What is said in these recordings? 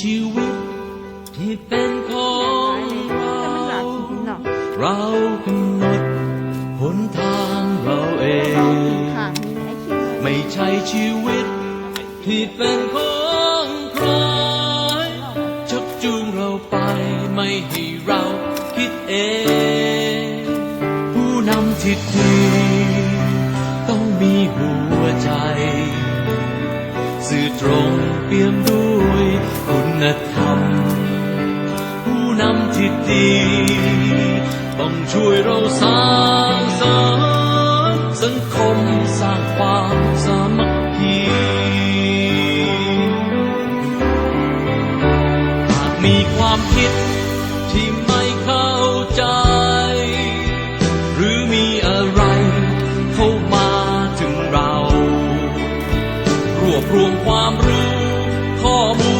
ชีวิตที่เป็นของแต่มันหลาเรานเรากำหนดหนทางเราเองไอ้ขี้เลยไม่ใช่ชีวิตที่เป็นของใครชักจูงเราไปไม่ให้เราคิดเอง ผู้นำที่ดีต้องมีหัวใจ สื่อตรงเปี่ยมด้วย คุณธรรม ผู้นำที่ดี ต้องช่วยเราสร้างสรรค์สังคมสร้างความสามัคคีหากมีความคิดที่ไม่เข้าใจ หรือมีอะไรเข้ามาถึงเรา รวบรวมความรู้ข้อมูล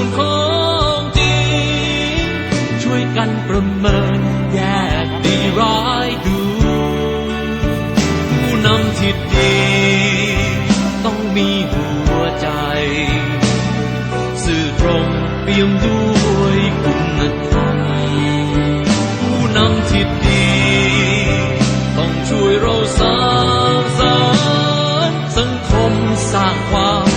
ช่วยกันประเมินแยกดีร้ายดู ผู้นำที่ดี ต้องมีหัวใจ สื่อตรงเปี่ยมด้วยคุณธรรมผู้นำที่ดี ต้องช่วยเราสร้างสรรค์สังคมสร้างความ